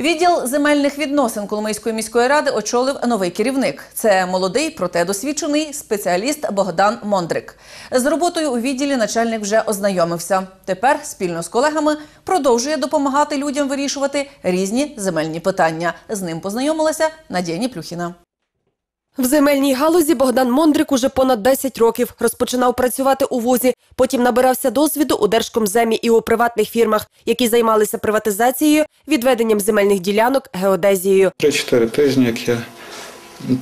Відділ земельних відносин Коломийської міської ради очолив новий керівник. Це молодий, проте досвідчений спеціаліст Богдан Мондрик. З роботою у відділі начальник вже ознайомився. Тепер спільно з колегами продовжує допомагати людям вирішувати різні земельні питання. З ним познайомилася Надія Ніплюхіна. В земельній галузі Богдан Мондрик уже понад 10 років розпочинав працювати у вузі. Потім набирався досвіду у Держкомземі і у приватних фірмах, які займалися приватизацією, відведенням земельних ділянок, геодезією. Три-чотири тижні, як я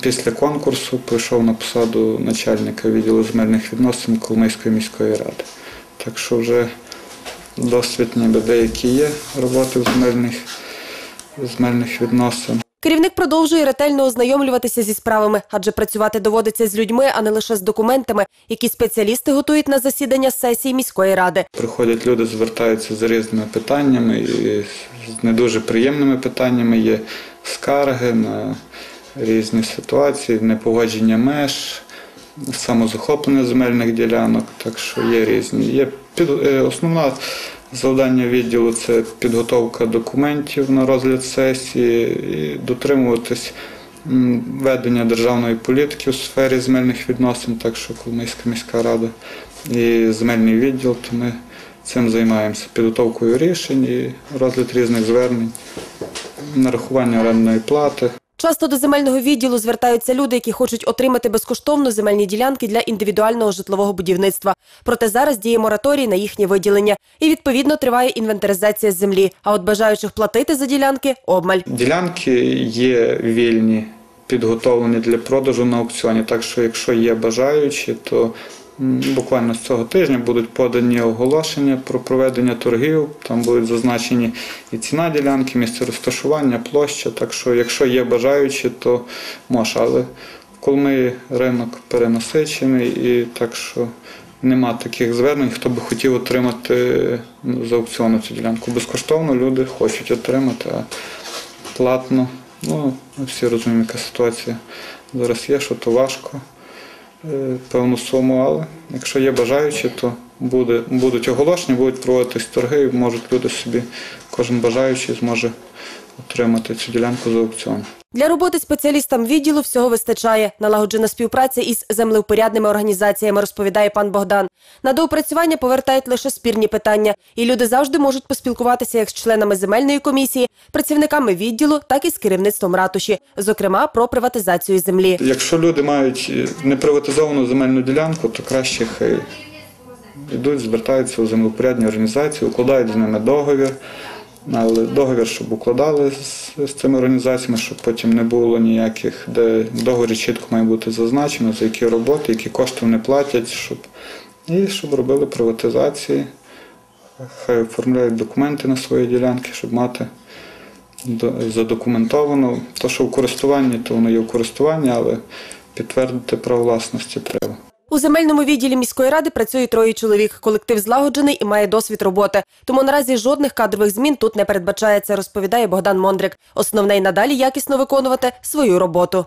після конкурсу прийшов на посаду начальника відділу земельних відносин Коломийської міської ради. Так що вже досвід ніби деякий є роботи в земельних, земельних відносин. Керівник продовжує ретельно ознайомлюватися зі справами, адже працювати доводиться з людьми, а не лише з документами, які спеціалісти готують на засідання сесії міської ради. Приходять люди, звертаються з різними питаннями, з не дуже приємними питаннями. Є скарги на різні ситуації, непогодження меж, самозахоплення земельних ділянок. Так що є різні. Є е, основна завдання відділу це підготовка документів на розгляд сесії і дотримуватись ведення державної політики у сфері земельних відносин, так що Коломийська міська рада і земельний відділ, то ми цим займаємося підготовкою рішень і розгляд різних звернень, нарахування орендної плати. Часто до земельного відділу звертаються люди, які хочуть отримати безкоштовно земельні ділянки для індивідуального житлового будівництва. Проте зараз діє мораторій на їхнє виділення, і відповідно триває інвентаризація землі. А от бажаючих платити за ділянки обмаль. Ділянки є вільні, підготовлені для продажу на аукціоні. Так що, якщо є бажаючі, то буквально з цього тижня будуть подані оголошення про проведення торгів. Там будуть зазначені і ціна ділянки, місце розташування, площа. Так що, якщо є бажаючі, то може. Але в Коломиї ринок перенасичений і так що. Нема таких звернень, хто би хотів отримати ну, з аукціону цю ділянку. Безкоштовно люди хочуть отримати, а платно. Ну, всі розуміємо, яка ситуація зараз є, що то важко певну суму, але якщо є бажаючі, то буде, будуть оголошення, будуть проводитись торги, і можуть люди собі, кожен бажаючий зможе отримати цю ділянку з аукціону. Для роботи спеціалістам відділу всього вистачає. Налагоджена співпраця із землевпорядними організаціями, розповідає пан Богдан. На доопрацювання повертають лише спірні питання, і люди завжди можуть поспілкуватися як з членами земельної комісії, працівниками відділу, так і з керівництвом ратуші, зокрема про приватизацію землі. Якщо люди мають е, неприватизовану земельну ділянку, то краще хай йдуть, звертаються у землепорядні організації, укладають з ними договір. Але договір, щоб укладали з, з цими організаціями, щоб потім не було ніяких, де в договорі чітко має бути зазначено, за які роботи, які кошти вони платять, щоб, і щоб робили приватизації, хай оформляють документи на свої ділянки, щоб мати задокументовано. То, що в користуванні, то воно є в користуванні, але підтвердити право власності треба. У земельному відділі міської ради працює троє чоловік. Колектив злагоджений і має досвід роботи. Тому наразі жодних кадрових змін тут не передбачається, розповідає Богдан Мондрик. Основне й надалі якісно виконувати свою роботу.